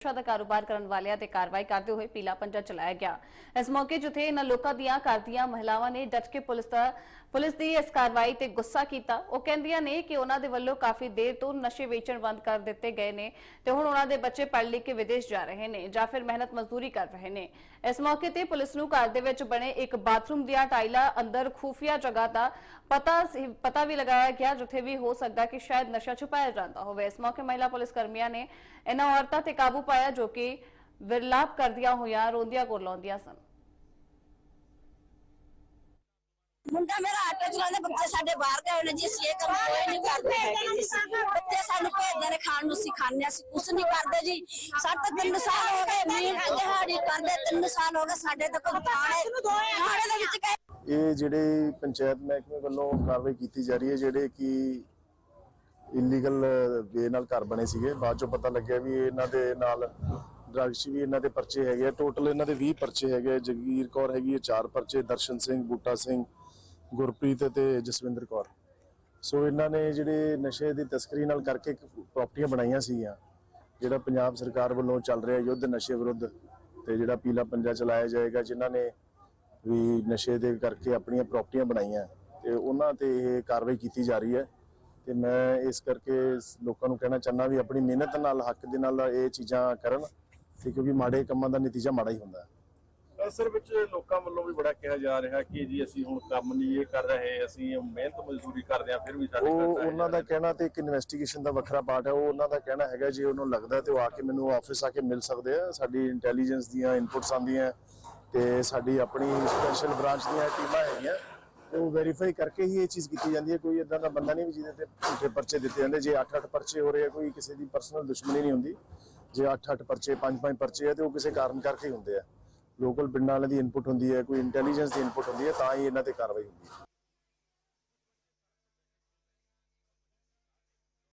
ਨਸ਼ਾ ਦਾ ਕਾਰੋਬਾਰ ਕਰਨ ਵਾਲਿਆਂ ਤੇ ਕਾਰਵਾਈ ਕਰਦੇ ਹੋਏ ਪੀਲਾ ਪੰਜਾ ਚਲਾਇਆ ਗਿਆ। ਇਸ ਮੌਕੇ ਜਿੱਥੇ ਇਹਨਾਂ ਲੋਕਾਂ ਦੀਆਂ ਕਰਦੀਆਂ ਮਹਿਲਾਵਾਂ ਨੇ ਡਟ ਕੇ ਪੁਲਿਸ ਦਾ ਪੁਲਿਸ ਦੀ ਇਸ ਕਾਰਵਾਈ ਤੇ ਗੁੱਸਾ ਕੀਤਾ। ਉਹ ਕਹਿੰਦੀਆਂ ਨੇ ਕਿ ਉਹਨਾਂ ਦੇ ਵੱਲੋਂ ਕਾਫੀ ਦੇਰ ਤੋਂ ਨਸ਼ੇ ਵੇਚਣ ਬੰਦ ਕਰ ਦਿੱਤੇ ਗਏ ਨੇ ਤੇ ਹੁਣ ਉਹਨਾਂ ਦੇ ਬੱਚੇ ਪੜ੍ਹ ਲਿਖ ਕੇ ਵਿਦੇਸ਼ ਜਾ ਰਹੇ ਨੇ ਜਾਂ ਫਿਰ ਮਿਹਨਤ ਮਜ਼ਦੂਰੀ ਕਰ ਰਹੇ ਨੇ। ਇਸ ਮੌਕੇ ਤੇ ਪੁਲਿਸ ਨੂੰ ਘਰ ਦੇ ਵਿੱਚ ਬਣੇ ਇੱਕ ਬਾਥਰੂਮ ਦੀਆਂ ਟਾਈਲਾਂ ਅੰਦਰ ਖੂਫੀਆ ਜਗ੍ਹਾ ਦਾ ਪਤਾ ਪਤਾ ਵੀ ਲਗਾਇਆ ਗਿਆ, ਜਿੱਥੇ ਵੀ ਹੋ ਸਕਦਾ ਕਿ ਸ਼ਾਇਦ ਨਸ਼ਾ ਛੁਪਾਇਆ ਜਾਂਦਾ ਹੋਵੇ। ਇਸ ਮੌਕੇ ਮਹਿਲਾ ਪੁਲਿਸ ਕਰਮੀਆਂ ਨੇ ਇਹਨਾਂ ਔਰਤਾਂ ਤੇ ਕਾਬੂ ਪਾਇਆ ਜੋ ਕਿ ਵਿਰਲਾਪ ਕਰਦੀਆਂ ਹੋਈਆਂ ਰੋਂਦੀਆਂ ਕੋਲਾਉਂਦੀਆਂ ਸਨ। ਮੁੰਡਾ ਮੇਰਾ ਆਟੋ ਚਲਾਉਂਦਾ ਬੱਚੇ ਸਾਡੇ ਬਾਹਰ ਗਏ ਨੇ ਜੀ ਅਸੀਂ ਇਹ ਕੰਮ ਕੋਈ ਨਹੀਂ ਕਰਦੇ ਹੈਗੇ ਜੀ ਅਸੀਂ। ਬੱਚੇ ਸਾਨੂੰ ਭੇਜਦੇ ਨੇ ਖਾਣ ਨੂੰ ਹਾਂ, ਅਸੀਂ ਕੁਛ ਨਹੀਂ ਕਰਦੇ ਜੀ। ਸਾਡੇ ਤਾਂ ਤਿੰਨ ਸਾਲ ਹੋ ਗਏ ਮਿਹਨਤ ਦਿਹਾੜੀ ਕਰਦੇ ਤਿੰਨ ਸਾਲ ਹੋ ਗਏ ਸਾਡੇ ਤਾਂ ਕੋਈ ਥਾਣੇ ਥਾਣੇ ਦੇ ਵਿੱਚ ਇਹ ਜਿਹੜੇ ਪੰਚਾਇਤ ਮਹਿਕਮੇ ਵੱਲੋਂ ਕਾਰਵਾਈ ਕੀਤੀ ਜਾ ਰਹੀ ਹੈ ਜਿਹੜੇ ਕਿ ਇਲੀਗਲ ਵੇ ਨਾਲ ਘਰ ਬਣੇ ਸੀਗੇ। ਬਾਅਦ ਚੋਂ ਪਤਾ ਲੱਗਿਆ ਵੀ ਇਹਨਾਂ ਦੇ ਨਾਲ ਡਰੱਗਸ ਵੀ ਇਹਨਾਂ ਦੇ ਪਰਚੇ ਹੈਗੇ ਆ। ਟੋਟਲ ਇਹਨਾਂ ਦੇ 20 ਪਰਚੇ ਹੈਗੇ ਆ। ਜਗੀਰ ਕੌਰ ਹੈਗੀ ਹੈ ਚਾਰ ਪਰਚੇ, ਦਰਸ਼ਨ ਸਿੰਘ, ਬੂਟਾ ਸਿੰਘ, ਗੁਰਪ੍ਰੀਤ ਤੇ ਜਸਵਿੰਦਰ ਕੌਰ। ਸੋ ਇਹਨਾਂ ਨੇ ਜਿਹੜੇ ਨਸ਼ੇ ਦੀ ਤਸਕਰੀ ਨਾਲ ਕਰਕੇ ਪ੍ਰਾਪਰਟੀਆਂ ਬਣਾਈਆਂ ਸੀਗੀਆਂ, ਜਿਹੜਾ ਪੰਜਾਬ ਸਰਕਾਰ ਵੱਲੋਂ ਚੱਲ ਰਿਹਾ ਯੁੱਧ ਨਸ਼ੇ ਵਿਰੁੱਧ, ਤੇ ਜਿਹੜਾ ਪੀਲਾ ਪੰਜਾ ਚਲਾਇਆ ਜਾਏਗਾ, ਜਿਨ੍ਹਾਂ ਨੇ ਵੀ ਨਸ਼ੇ ਦੇ ਕਰਕੇ ਆਪਣੀਆਂ ਪ੍ਰਾਪਰਟੀਆਂ ਬਣਾਈਆਂ, ਤੇ ਉਹਨਾਂ ਤੇ ਇਹ ਕਾਰਵਾਈ ਕੀਤੀ ਜਾ ਰਹੀ ਹੈ। ਤੇ ਮੈਂ ਇਸ ਕਰਕੇ ਲੋਕਾਂ ਨੂੰ ਕਹਿਣਾ ਚਾਹੁੰਦਾ ਵੀ ਆਪਣੀ ਮਿਹਨਤ ਨਾਲ ਹੱਕ ਦੇ ਨਾਲ ਇਹ ਚੀਜ਼ਾਂ ਕਰਨ ਤੇ ਕਿਉਂਕਿ ਮਾੜੇ ਕੰਮਾਂ ਦਾ ਨਤੀਜਾ ਮਾੜਾ ਹੀ ਹੁੰਦਾ। ਹੈ ਅਸਲ ਵਿੱਚ ਲੋਕਾਂ ਵੱਲੋਂ ਵੀ ਬੜਾ ਕਿਹਾ ਜਾ ਰਿਹਾ ਕਿ ਜੀ ਅਸੀਂ ਹੁਣ ਕੰਮ ਨਹੀਂ ਇਹ ਕਰ ਰਹੇ ਅਸੀਂ ਮਿਹਨਤ ਮਜ਼ਦੂਰੀ ਕਰਦੇ ਆ ਫਿਰ ਵੀ ਸਾਡੇ ਉਹ ਉਹਨਾਂ ਦਾ ਕਹਿਣਾ ਤੇ ਇੱਕ ਇਨਵੈਸਟੀਗੇਸ਼ਨ ਦਾ ਵੱਖਰਾ ਪਾਰਟ ਹੈ ਉਹ ਉਹਨਾਂ ਦਾ ਕਹਿਣਾ ਹੈਗਾ ਜੇ ਉਹਨੂੰ ਲੱਗਦਾ ਤੇ ਉਹ ਆ ਕੇ ਮੈਨੂੰ ਆਫਿਸ ਆ ਕੇ ਮਿਲ ਸਕਦੇ ਆ ਸਾਡੀ ਇੰਟੈਲੀਜੈਂਸ ਦੀਆਂ ਇਨਪੁਟਸ ਆਉਂਦੀਆਂ ਤੇ ਸਾਡੀ ਆਪਣੀ ਸਪੈਸ਼ਲ ਬ੍ਰਾਂਚ ਦੀਆਂ ਟੀਮਾਂ ਹੈਗੀਆਂ। ਉਹ ਵੈਰੀਫਾਈ ਕਰਕੇ ਹੀ ਇਹ ਚੀਜ਼ ਕੀਤੀ ਜਾਂਦੀ ਹੈ। ਕੋਈ ਇਦਾਂ ਦਾ ਬੰਦਾ ਨਹੀਂ ਵੀ ਜਿਹਦੇ ਤੇ ਝੂਠੇ ਪਰਚੇ ਦਿੱਤੇ ਜਾਂਦੇ। ਜੇ 8-8 ਪਰਚੇ ਹੋ ਰਹੇ ਆ, ਕੋਈ ਕਿਸੇ ਦੀ ਪਰਸਨਲ ਦੁਸ਼ਮਣੀ ਨਹੀਂ ਹੁੰਦੀ। ਜੇ 8-8 ਪਰਚੇ 5-5 ਪਰਚੇ ਆ, ਤੇ ਉਹ ਕਿਸੇ ਕਾਰਨ ਕਰਕੇ ਹੀ ਹੁੰਦੇ ਆ। ਲੋਕਲ ਪਿੰਡਾਂ ਵਾਲੇ ਦੀ ਇਨਪੁਟ ਹੁੰਦੀ ਹੈ, ਕੋਈ ਇੰਟੈਲੀਜੈਂਸ ਦੀ ਇਨਪੁਟ ਹੁੰਦੀ ਹੈ, ਤਾਂ ਹੀ ਇਹਨਾਂ ਤੇ ਕਾਰਵਾਈ ਹੁੰਦੀ ਹੈ।